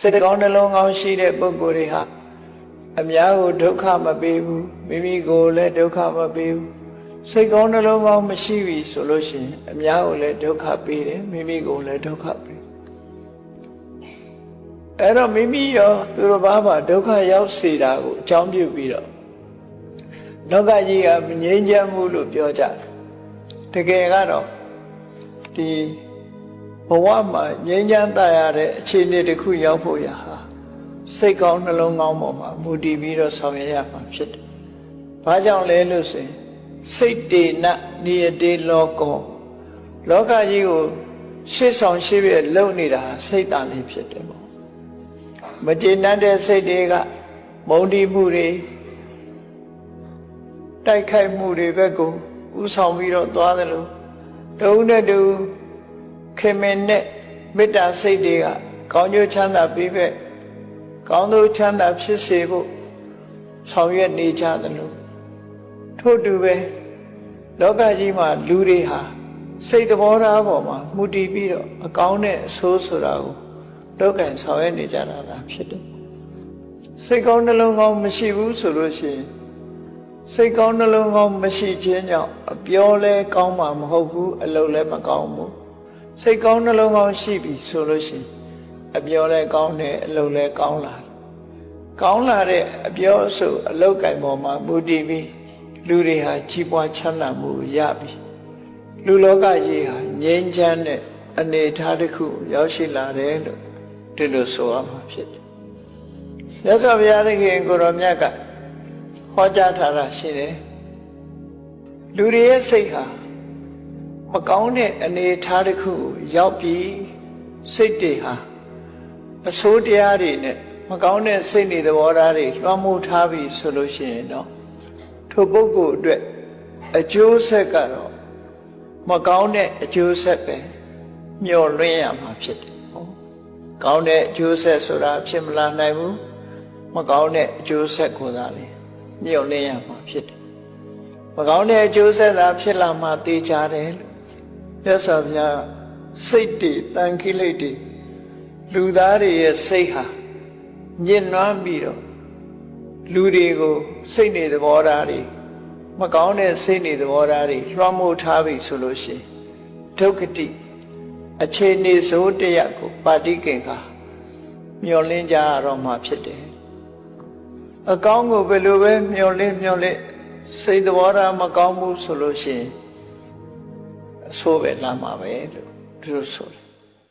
စိတ်ကောင်းနှလုံးကောင်းရှိတဲ့ပုဂ္ဂိုလ်တွေဟာအများကိုဒုက္ခမပေးဘူးမိမိကိုယ်လည်းဒုက္ခမပေးဘူးစိတ်ကောင်းနှလုံးကောင်းမရှိပြီဆိုလို့ရှိရင်အများကိုလည်းဒုက္ခပေးတယ်မိမိကိုယ်လည်းဒုက္ခပေးအဲ့တော့မိမိရောသူတို့ဘာမှဒုက္ခရောက်စေတာကိုအကြောင်းပြုပြီးတော့လောကကြီးကမငြိမ်းချမ်းဘူးလို့ပြောကြတယ်တကယ်ကတော့ဒီ ဘဝမှာငြိမ်းချမ်းသာရတဲ့အခြေအနေတစ်ခုရောက်ဖို့ရဟာစိတ်ကောင်းနှလုံးကောင်းပေါ်မှာမူတည်ပြီးတော့ဆောင်ရွက်ရမှာဖြစ်တယ်။ဘာကြောင့်လဲလို့ဆိုရင်စိတ်တေနနိယတေလောကောလောကကြီးကိုရှေ့ဆောင်ရှေ့ပြလုံနေတာဟာစိတ်တန်လေးဖြစ်တယ်ပေါ့။မကျေနပ်တဲ့စိတ်တွေကမုန်းတီးမှုတွေတိုက်ခိုက်မှုတွေဘက်ကိုဥဆောင်ပြီးတော့သွားတယ်လို့တဦးနဲ့တဦး ခင်မင်နဲ့မေတ္တာစိတ်တွေကကောင်းကျိုးချမ်းသာပေးပဲကောင်းသောချမ်းသာဖြစ်စေဖို့ဆောင်ရွက်နေကြတယ်လို့ထို့တူပဲလောကကြီးမှာလူတွေဟာစိတ်သဘောထားပေါ်မှာမူတည်ပြီးတော့အကောင်းနဲ့အဆိုးဆိုတာကိုလောကင်ဆောင်ရွက်နေကြတာလားဖြစ်တယ်စိတ်ကောင်းနှလုံးကောင်းမရှိဘူးဆိုလို့ရှိရင်စိတ်ကောင်းနှလုံးကောင်းမရှိခြင်းကြောင့်အပြောလဲကောင်းမှာမဟုတ်ဘူးအလုပ်လည်းမကောင်းဘူး စိတ်ကောင်းနှလုံးကောင်းရှိပြီဆိုလို့ရှိရင်အပြောလဲကောင်းတယ်အလုပ်လဲကောင်းလာတယ်ကောင်းလာတဲ့အပြောအဆိုအလုပ်ကံပေါ်မှာမူတည်ပြီးလူတွေဟာကြီးပွားချမ်းသာမှုရပြီလူလောကကြီးဟာငြိမ်းချမ်းတဲ့အနေအထားတစ်ခုရောက်ရှိလာတယ်လို့ဒီလိုဆိုရမှာဖြစ်တယ်မြတ်စွာဘုရားသခင်ကိုရောမြတ်ကဟောကြားထားတာရှိတယ်လူတွေရဲ့စိတ်ဟာ မကောင်းတဲ့အနေအထားတစ်ခုကိုရောက်ပြီးစိတ်တွေဟာအဆိုးတရားတွေနဲ့မကောင်းတဲ့စိတ်နေသဘောထားတွေလွှမ်းမိုးထားပြီဆိုလို့ရှိရင်တော့ထိုပုဂ္ဂိုလ်အတွက်အကျိုးဆက်ကတော့မကောင်းတဲ့အကျိုးဆက်ပဲမျှော်လင့်ရမှာဖြစ်တယ်ဟောကောင်းတဲ့အကျိုးဆက်ဆိုတာဖြစ်မလာနိုင်ဘူးမကောင်းတဲ့အကျိုးဆက်ကိုသာလေမျှော်လင့်ရမှာဖြစ်တယ်မကောင်းတဲ့အကျိုးဆက်သာဖြစ်လာမှသိကြတယ်လို့ မြတ်စွာဘုရားစိတ်တွေတန်ခိလိတ်တွေလူသားတွေရဲ့စိတ်ဟာညစ်နွမ်းပြီးတော့လူတွေကိုစိတ်နေသဘောထားတွေမကောင်းတဲ့စိတ်နေသဘောထားတွေလွှမ်းမိုးထားပြီဆိုလို့ရှိရင်ဒုက္ခတိအခြေအနေစိုးတရကိုပါတိကင်္ခာမျောလင်းကြရတော့မှဖြစ်တယ်အကောင်းကိုဘယ်လိုပဲမျောလင်းမျောလင်းစိတ်သဘောထားမကောင်းဘူးဆိုလို့ရှိရင် အဆိုးပဲလာမှာပဲလို့သူတို့ဆိုတယ်